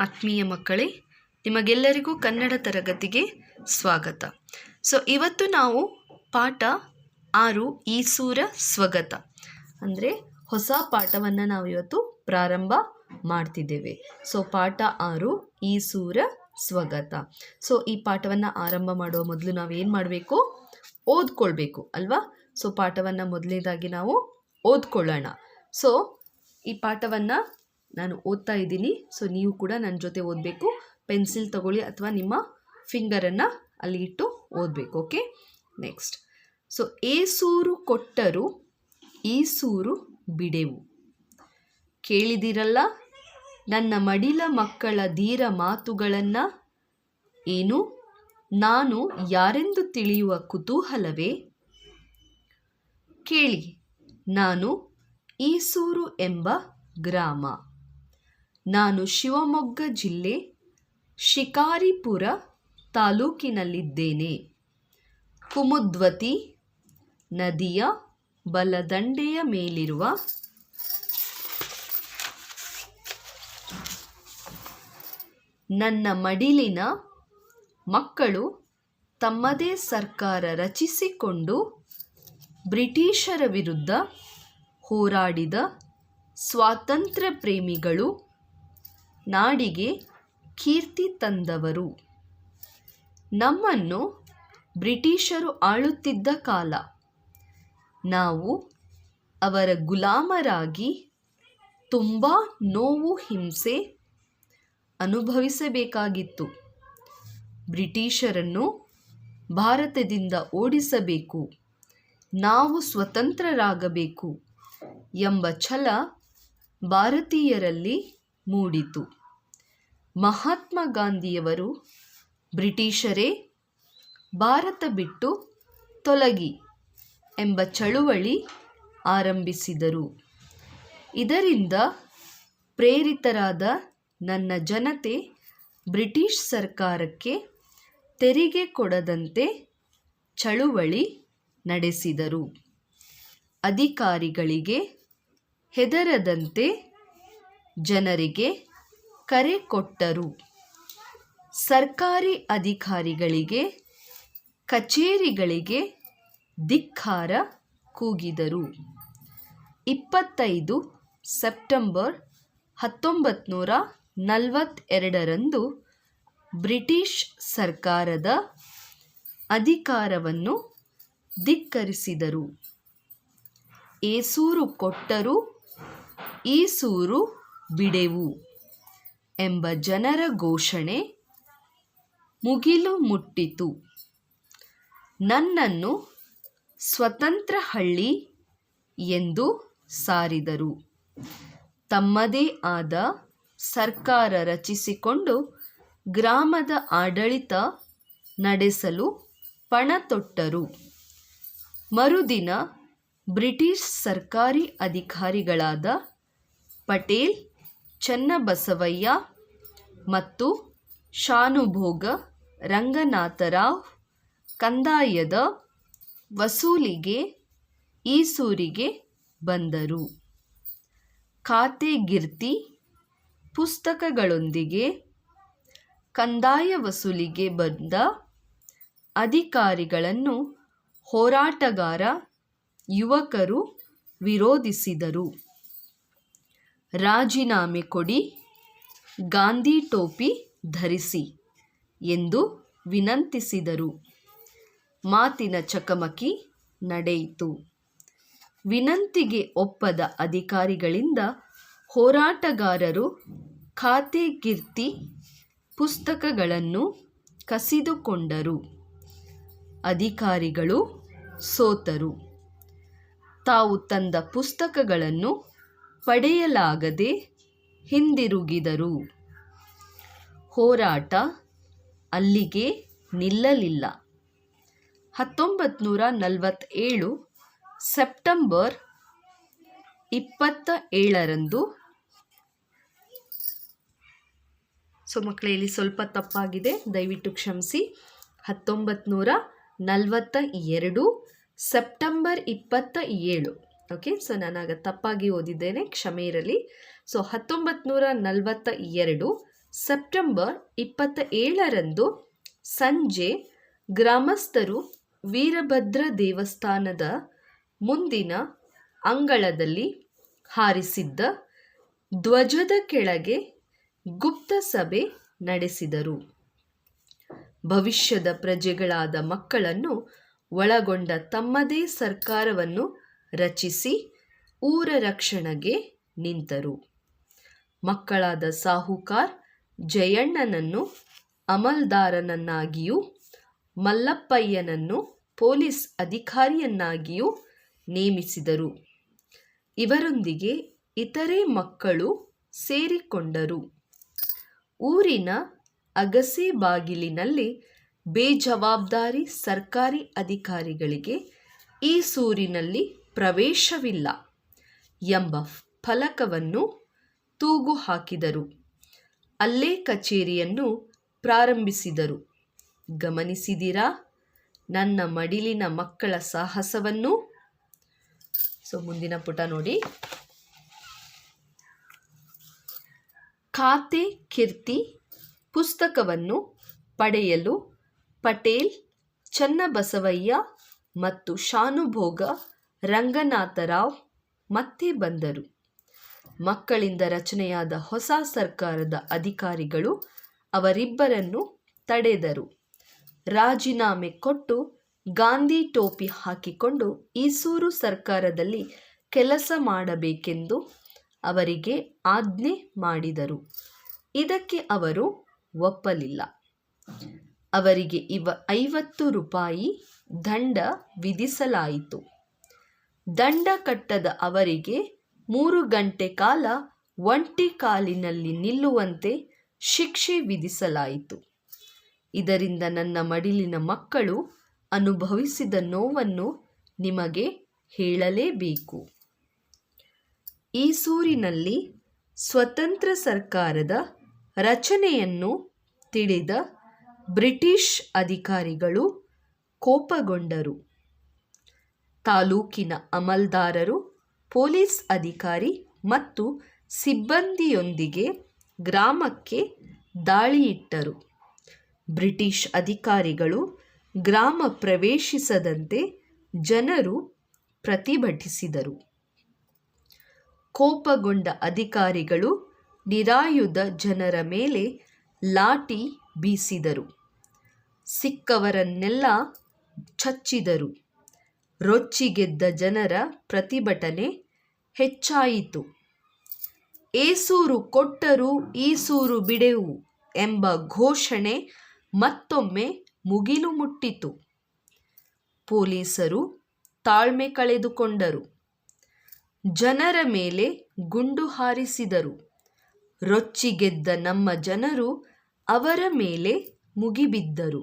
ಆತ್ಮೀಯ ಮಕ್ಕಳೇ, ನಿಮಗೆಲ್ಲರಿಗೂ ಕನ್ನಡ ತರಗತಿಗೆ ಸ್ವಾಗತ. ಸೊ ಇವತ್ತು ನಾವು ಪಾಠ ಆರು ಈಸೂರ ಸ್ವಗತ. ಅಂದರೆ ಹೊಸ ಪಾಠವನ್ನು ನಾವು ಇವತ್ತು ಪ್ರಾರಂಭ ಮಾಡ್ತಿದ್ದೇವೆ. ಸೊ ಪಾಠ ಆರು ಈಸೂರ ಸ್ವಗತ. ಸೊ ಈ ಪಾಠವನ್ನು ಆರಂಭ ಮಾಡುವ ಮೊದಲು ನಾವು ಏನು ಮಾಡಬೇಕು? ಓದ್ಕೊಳ್ಬೇಕು, ಅಲ್ವಾ? ಸೊ ಪಾಠವನ್ನು ಮೊದಲನೇದಾಗಿ ನಾವು ಓದ್ಕೊಳ್ಳೋಣ. ಸೊ ಈ ಪಾಠವನ್ನು ನಾನು ಓದ್ತಾ ಇದ್ದೀನಿ. ಸೊ ನೀವು ಕೂಡ ನನ್ನ ಜೊತೆ ಓದಬೇಕು. ಪೆನ್ಸಿಲ್ ತಗೊಳ್ಳಿ ಅಥವಾ ನಿಮ್ಮ ಫಿಂಗರನ್ನು ಅಲ್ಲಿ ಇಟ್ಟು ಓದಬೇಕು ಓಕೆ ನೆಕ್ಸ್ಟ್ ಸೊ ಏಸೂರು ಕೊಟ್ಟರು, ಈಸೂರು ಸೂರು ಬಿಡೆವು. ಕೇಳಿದಿರಲ್ಲ, ನನ್ನ ಮಡಿಲ ಮಕ್ಕಳ ಧೀರ ಮಾತುಗಳನ್ನು? ಏನು? ನಾನು ಯಾರೆಂದು ತಿಳಿಯುವ ಕುತೂಹಲವೇ? ಕೇಳಿ. ನಾನು ಈಸೂರು ಎಂಬ ಗ್ರಾಮ. ನಾನು ಶಿವಮೊಗ್ಗ ಜಿಲ್ಲೆ, ಶಿಕಾರಿಪುರ ತಾಲೂಕಿನಲ್ಲಿದ್ದೇನೆ. ಕುಮುದ್ವತಿ ನದಿಯ ಬಲದಂಡೆಯ ಮೇಲಿರುವ ನನ್ನ ಮಡಿಲಿನ ಮಕ್ಕಳು ತಮ್ಮದೇ ಸರ್ಕಾರ ರಚಿಸಿಕೊಂಡು ಬ್ರಿಟಿಷರ ವಿರುದ್ಧ ಹೋರಾಡಿದ ಸ್ವಾತಂತ್ರ್ಯ ಪ್ರೇಮಿಗಳು ನಾಡಿಗೆ ಕೀರ್ತಿ ತಂದವರು. ನಮ್ಮನ್ನು ಬ್ರಿಟಿಷರು ಆಳುತ್ತಿದ್ದ ಕಾಲ. ನಾವು ಅವರ ಗುಲಾಮರಾಗಿ ತುಂಬ ನೋವು ಹಿಂಸೆ ಅನುಭವಿಸಬೇಕಾಗಿತ್ತು. ಬ್ರಿಟಿಷರನ್ನು ಭಾರತದಿಂದ ಓಡಿಸಬೇಕು, ನಾವು ಸ್ವತಂತ್ರರಾಗಬೇಕು ಎಂಬ ಛಲ ಭಾರತೀಯರಲ್ಲಿ ಮೂಡಿತು. ಮಹಾತ್ಮ ಗಾಂಧಿಯವರು ಬ್ರಿಟಿಷರೇ ಭಾರತ ಬಿಟ್ಟು ತೊಲಗಿ ಎಂಬ ಚಳುವಳಿ ಆರಂಭಿಸಿದರು. ಇದರಿಂದ ಪ್ರೇರಿತರಾದ ನನ್ನ ಜನತೆ ಬ್ರಿಟಿಷ್ ಸರ್ಕಾರಕ್ಕೆ ತೆರಿಗೆ ಕೊಡದಂತೆ ಚಳುವಳಿ ನಡೆಸಿದರು. ಅಧಿಕಾರಿಗಳಿಗೆ ಹೆದರದಂತೆ ಜನರಿಗೆ ಕರೆ ಕೊಟ್ಟರು. ಸರ್ಕಾರಿ ಅಧಿಕಾರಿಗಳಿಗೆ, ಕಚೇರಿಗಳಿಗೆ ಧಿಕ್ಕಾರ ಕೂಗಿದರು. ಇಪ್ಪತ್ತೈದು ಸೆಪ್ಟೆಂಬರ್ ಹತ್ತೊಂಬತ್ತು ನೂರ ನಲವತ್ತೆರಡರಂದು ಬ್ರಿಟಿಷ್ ಸರ್ಕಾರದ ಅಧಿಕಾರವನ್ನು ಧಿಕ್ಕರಿಸಿದರು. ಏಸೂರು ಕೊಟ್ಟರು, ಈಸೂರು ಸೂರು ಬಿಡೆವು ಎಂಬ ಜನರ ಘೋಷಣೆ ಮುಗಿಲು ಮುಟ್ಟಿತು. ನನ್ನನ್ನು ಸ್ವತಂತ್ರ ಹಳ್ಳಿ ಎಂದು ಸಾರಿದರು. ತಮ್ಮದೇ ಆದ ಸರ್ಕಾರ ರಚಿಸಿಕೊಂಡು ಗ್ರಾಮದ ಆಡಳಿತ ನಡೆಸಲು ಪಣತೊಟ್ಟರು ಮರುದಿನ ಬ್ರಿಟಿಷ್ ಸರ್ಕಾರಿ ಅಧಿಕಾರಿಗಳಾದ ಪಟೇಲ್ ಚನ್ನಬಸವಯ್ಯ ಮತ್ತು ಶಾನುಭೋಗ ರಂಗನಾಥರಾವ್ ಕಂದಾಯದ ವಸೂಲಿಗೆ ಈಸೂರಿಗೆ ಬಂದರು. ಖಾತೆಗಿರ್ತಿ ಪುಸ್ತಕಗಳೊಂದಿಗೆ ಕಂದಾಯ ವಸೂಲಿಗೆ ಬಂದ ಅಧಿಕಾರಿಗಳನ್ನು ಹೋರಾಟಗಾರ ಯುವಕರು ವಿರೋಧಿಸಿದರು. ರಾಜೀನಾಮೆ ಕೊಡಿ, ಗಾಂಧಿ ಟೋಪಿ ಧರಿಸಿ ಎಂದು ವಿನಂತಿಸಿದರು. ಮಾತಿನ ಚಕಮಕಿ ನಡೆಯಿತು. ವಿನಂತಿಗೆ ಒಪ್ಪದ ಅಧಿಕಾರಿಗಳಿಂದ ಹೋರಾಟಗಾರರು ಖಾತೆಗಿರ್ತಿ ಪುಸ್ತಕಗಳನ್ನು ಕಸಿದುಕೊಂಡರು. ಅಧಿಕಾರಿಗಳು ಸೋತರು. ತಾವು ತಂದ ಪುಸ್ತಕಗಳನ್ನು ಪಡೆಯಲಾಗದೆ ಹಿಂದಿರುಗಿದರು. ಹೋರಾಟ ಅಲ್ಲಿಗೆ ನಿಲ್ಲಲಿಲ್ಲ. ಹತ್ತೊಂಬತ್ತು ನೂರ ನಲವತ್ತೇಳು ಸೆಪ್ಟೆಂಬರ್ ಇಪ್ಪತ್ತ ಏಳರಂದು ಸೊ ಮಕ್ಕಳೇ, ಇಲ್ಲಿ ಸ್ವಲ್ಪ ತಪ್ಪಾಗಿದೆ. ದಯವಿಟ್ಟು ಕ್ಷಮಿಸಿ. ಹತ್ತೊಂಬತ್ತು ನೂರ ನಲವತ್ತ ಎರಡು ಸೆಪ್ಟೆಂಬರ್ ಇಪ್ಪತ್ತ ಏಳು ಓಕೆ ಸೊ ನಾನಾಗ ತಪ್ಪಾಗಿ ಓದಿದ್ದೇನೆ, ಕ್ಷಮೆ ಇರಲಿ. ಸೊ ಹತ್ತೊಂಬತ್ತು ನಲವತ್ತ ಎರಡು ಸೆಪ್ಟೆಂಬರ್ ಇಪ್ಪತ್ತ ಏಳರಂದು ಸಂಜೆ ಗ್ರಾಮಸ್ಥರು ವೀರಭದ್ರ ದೇವಸ್ಥಾನದ ಮುಂದಿನ ಅಂಗಳದಲ್ಲಿ ಹಾರಿಸಿದ್ದ ಧ್ವಜದ ಕೆಳಗೆ ಗುಪ್ತ ಸಭೆ ನಡೆಸಿದರು. ಭವಿಷ್ಯದ ಪ್ರಜೆಗಳಾದ ಮಕ್ಕಳನ್ನು ಒಳಗೊಂಡ ತಮ್ಮದೇ ಸರ್ಕಾರವನ್ನು ರಚಿಸಿ ಊರ ರಕ್ಷಣೆಗೆ ನಿಂತರು. ಮಕ್ಕಳಾದ ಸಾಹುಕಾರ್ ಜಯಣ್ಣನನ್ನು ಅಮಲ್ದಾರನನ್ನಾಗಿಯೂ, ಮಲ್ಲಪ್ಪಯ್ಯನನ್ನು ಪೊಲೀಸ್ ಅಧಿಕಾರಿಯನ್ನಾಗಿಯೂ ನೇಮಿಸಿದರು. ಇವರೊಂದಿಗೆ ಇತರೆ ಮಕ್ಕಳು ಸೇರಿಕೊಂಡರು. ಊರಿನ ಅಗಸೆ ಬಾಗಿಲಿನಲ್ಲಿ ಬೇಜವಾಬ್ದಾರಿ ಸರ್ಕಾರಿ ಅಧಿಕಾರಿಗಳಿಗೆ ಈ ಸೂರಿನಲ್ಲಿ ಪ್ರವೇಶವಿಲ್ಲ ಎಂಬ ಫಲಕವನ್ನು ತೂಗು ಹಾಕಿದರು. ಅಲ್ಲೇ ಕಚೇರಿಯನ್ನು ಪ್ರಾರಂಭಿಸಿದರು. ಗಮನಿಸಿದಿರಾ? ನನ್ನ ಮಡಿಲಿನ ಮಕ್ಕಳ ಸಾಹಸವನ್ನು? ಸೊ ಮುಂದಿನ ಪುಟ ನೋಡಿ. ಖಾತೆ ಕೀರ್ತಿ ಪುಸ್ತಕವನ್ನು ಪಡೆಯಲು ಪಟೇಲ್, ಚನ್ನಬಸವಯ್ಯ ಮತ್ತು ಶಾನುಭೋಗ ರಂಗನಾಥರಾವ್ ಮತ್ತೆ ಬಂದರು. ಮಕ್ಕಳಿಂದ ರಚನೆಯಾದ ಹೊಸ ಸರ್ಕಾರದ ಅಧಿಕಾರಿಗಳು ಅವರಿಬ್ಬರನ್ನು ತಡೆದರು. ರಾಜೀನಾಮೆ ಕೊಟ್ಟು ಗಾಂಧಿ ಟೋಪಿ ಹಾಕಿಕೊಂಡು ಈಸೂರು ಸರ್ಕಾರದಲ್ಲಿ ಕೆಲಸ ಮಾಡಬೇಕೆಂದು ಅವರಿಗೆ ಆಜ್ಞೆ ಮಾಡಿದರು. ಇದಕ್ಕೆ ಅವರು ಒಪ್ಪಲಿಲ್ಲ. ಅವರಿಗೆ ಇವ ಐವತ್ತು ರೂಪಾಯಿ ದಂಡ ವಿಧಿಸಲಾಯಿತು. ದಂಡ ಕಟ್ಟದ ಅವರಿಗೆ ಮೂರು ಗಂಟೆ ಕಾಲ ಒಂಟಿ ಕಾಲಿನಲ್ಲಿ ನಿಲ್ಲುವಂತೆ ಶಿಕ್ಷೆ ವಿಧಿಸಲಾಯಿತು. ಇದರಿಂದ ನನ್ನ ಮಡಿಲಿನ ಮಕ್ಕಳು ಅನುಭವಿಸಿದ ನೋವನ್ನು ನಿಮಗೆ ಹೇಳಲೇಬೇಕು. ಈ ಸೂರಿನಲ್ಲಿ ಸ್ವತಂತ್ರ ಸರ್ಕಾರದ ರಚನೆಯನ್ನು ತಿಳಿದ ಬ್ರಿಟಿಷ್ ಅಧಿಕಾರಿಗಳು ಕೋಪಗೊಂಡರು. ತಾಲೂಕಿನ ಅಮಲ್ದಾರರು, ಪೊಲೀಸ್ ಅಧಿಕಾರಿ ಮತ್ತು ಸಿಬ್ಬಂದಿಯೊಂದಿಗೆ ಗ್ರಾಮಕ್ಕೆ ದಾಳಿಯಿಟ್ಟರು. ಬ್ರಿಟಿಷ್ ಅಧಿಕಾರಿಗಳು ಗ್ರಾಮ ಪ್ರವೇಶಿಸದಂತೆ ಜನರು ಪ್ರತಿಭಟಿಸಿದರು. ಕೋಪಗೊಂಡ ಅಧಿಕಾರಿಗಳು ನಿರಾಯುಧ ಜನರ ಮೇಲೆ ಲಾಠಿ ಬೀಸಿದರು. ಸಿಕ್ಕವರನ್ನೆಲ್ಲ ಚಚ್ಚಿದರು. ರೊಚ್ಚಿಗೆದ್ದ ಜನರ ಪ್ರತಿಭಟನೆ ಹೆಚ್ಚಾಯಿತು. ಏಸೂರು ಕೊಟ್ಟರು ಈಸೂರು ಬಿಡೆವು ಎಂಬ ಘೋಷಣೆ ಮತ್ತೊಮ್ಮೆ ಮುಗಿಲು ಮುಟ್ಟಿತು ಪೊಲೀಸರು ತಾಳ್ಮೆ ಕಳೆದುಕೊಂಡರು. ಜನರ ಮೇಲೆ ಗುಂಡು ಹಾರಿಸಿದರು. ರೊಚ್ಚಿಗೆದ್ದ ನಮ್ಮ ಜನರು ಅವರ ಮೇಲೆ ಮುಗಿಬಿದ್ದರು.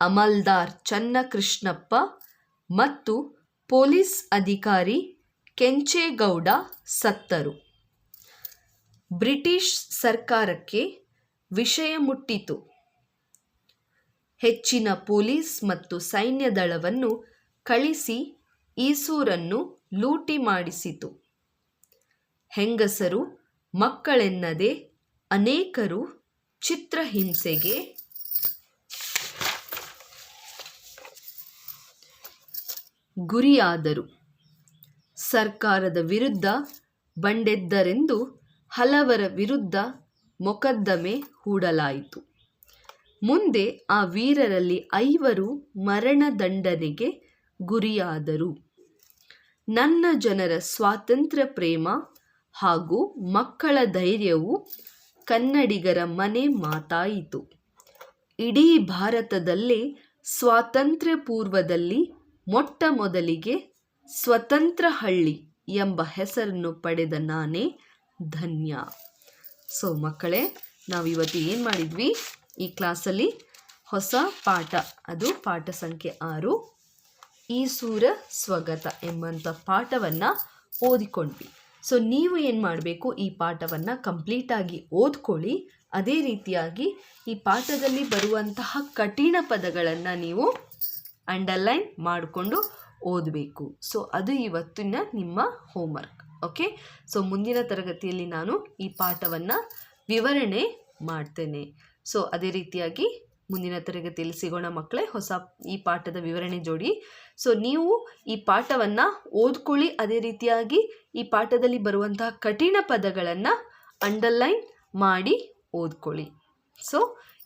ಅಮಲ್ದಾರ್ ಚನ್ನಕೃಷ್ಣಪ್ಪ ಮತ್ತು ಪೊಲೀಸ್ ಅಧಿಕಾರಿ ಕೆಂಚೇಗೌಡ ಸತ್ತರು. ಬ್ರಿಟಿಷ್ ಸರ್ಕಾರಕ್ಕೆ ವಿಷಯ ಮುಟ್ಟಿತು. ಹೆಚ್ಚಿನ ಪೊಲೀಸ್ ಮತ್ತು ಸೈನ್ಯ ದಳವನ್ನು ಕಳಿಸಿ ಈಸೂರನ್ನು ಲೂಟಿ ಮಾಡಿಸಿತು. ಹೆಂಗಸರು ಮಕ್ಕಳೆನ್ನದೆ ಅನೇಕರು ಚಿತ್ರಹಿಂಸೆಗೆ ಗುರಿಯಾದರು. ಸರ್ಕಾರದ ವಿರುದ್ಧ ಬಂಡೆದ್ದರೆಂದು ಹಲವರ ವಿರುದ್ಧ ಮೊಕದ್ದಮೆ ಹೂಡಲಾಯಿತು. ಮುಂದೆ ಆ ವೀರರಲ್ಲಿ ಐವರು ಮರಣದಂಡನೆಗೆ ಗುರಿಯಾದರು. ನನ್ನ ಜನರ ಸ್ವಾತಂತ್ರ್ಯ ಪ್ರೇಮ ಹಾಗೂ ಮಕ್ಕಳ ಧೈರ್ಯವು ಕನ್ನಡಿಗರ ಮನೆ ಮಾತಾಯಿತು. ಇಡೀ ಭಾರತದಲ್ಲೇ ಸ್ವಾತಂತ್ರ್ಯ ಪೂರ್ವದಲ್ಲಿ ಮೊಟ್ಟ ಮೊದಲಿಗೆ ಸ್ವತಂತ್ರ ಹಳ್ಳಿ ಎಂಬ ಹೆಸರನ್ನು ಪಡೆದ ನಾನೇ ಧನ್ಯ. ಸೊ ಮಕ್ಕಳೇ ನಾವು ಇವತ್ತು ಏನು ಮಾಡಿದ್ವಿ? ಈ ಕ್ಲಾಸಲ್ಲಿ ಹೊಸ ಪಾಠ. ಅದು ಪಾಠ ಸಂಖ್ಯೆ ಆರು. ಈ ಸೂರ ಸ್ವಗತ ಎಂಬಂಥ ಪಾಠವನ್ನು ಓದಿಕೊಂಡ್ವಿ. ಸೊ ನೀವು ಏನು ಮಾಡಬೇಕು? ಈ ಪಾಠವನ್ನು ಕಂಪ್ಲೀಟಾಗಿ ಓದ್ಕೊಳ್ಳಿ. ಅದೇ ರೀತಿಯಾಗಿ ಈ ಪಾಠದಲ್ಲಿ ಬರುವಂತಹ ಕಠಿಣ ಪದಗಳನ್ನು ನೀವು ಅಂಡರ್ಲೈನ್ ಮಾಡಿಕೊಂಡು ಓದಬೇಕು. ಸೊ ಅದು ಇವತ್ತಿನ ನಿಮ್ಮ ಹೋಮ್ವರ್ಕ್ ಓಕೆ ಸೊ ಮುಂದಿನ ತರಗತಿಯಲ್ಲಿ ನಾನು ಈ ಪಾಠವನ್ನು ವಿವರಣೆ ಮಾಡ್ತೇನೆ. ಸೊ ಅದೇ ರೀತಿಯಾಗಿ ಮುಂದಿನ ತರಗತಿಯಲ್ಲಿ ಸಿಗೋಣ ಮಕ್ಕಳೇ, ಹೊಸ ಈ ಪಾಠದ ವಿವರಣೆ ಜೋಡಿ. ಸೊ ನೀವು ಈ ಪಾಠವನ್ನು ಓದ್ಕೊಳ್ಳಿ, ಅದೇ ರೀತಿಯಾಗಿ ಈ ಪಾಠದಲ್ಲಿ ಬರುವಂತಹ ಕಠಿಣ ಪದಗಳನ್ನು ಅಂಡರ್ಲೈನ್ ಮಾಡಿ ಓದ್ಕೊಳ್ಳಿ. ಸೊ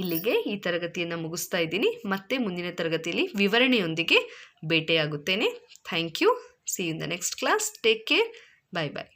ಇಲ್ಲಿಗೆ ಈ ತರಗತಿಯನ್ನು ಮುಗಿಸ್ತಾ ಇದ್ದೀನಿ. ಮತ್ತೆ ಮುಂದಿನ ತರಗತಿಯಲ್ಲಿ ವಿವರಣೆಯೊಂದಿಗೆ ಭೇಟಿಯಾಗುತ್ತೇನೆ. Thank you see in the next class take care bye bye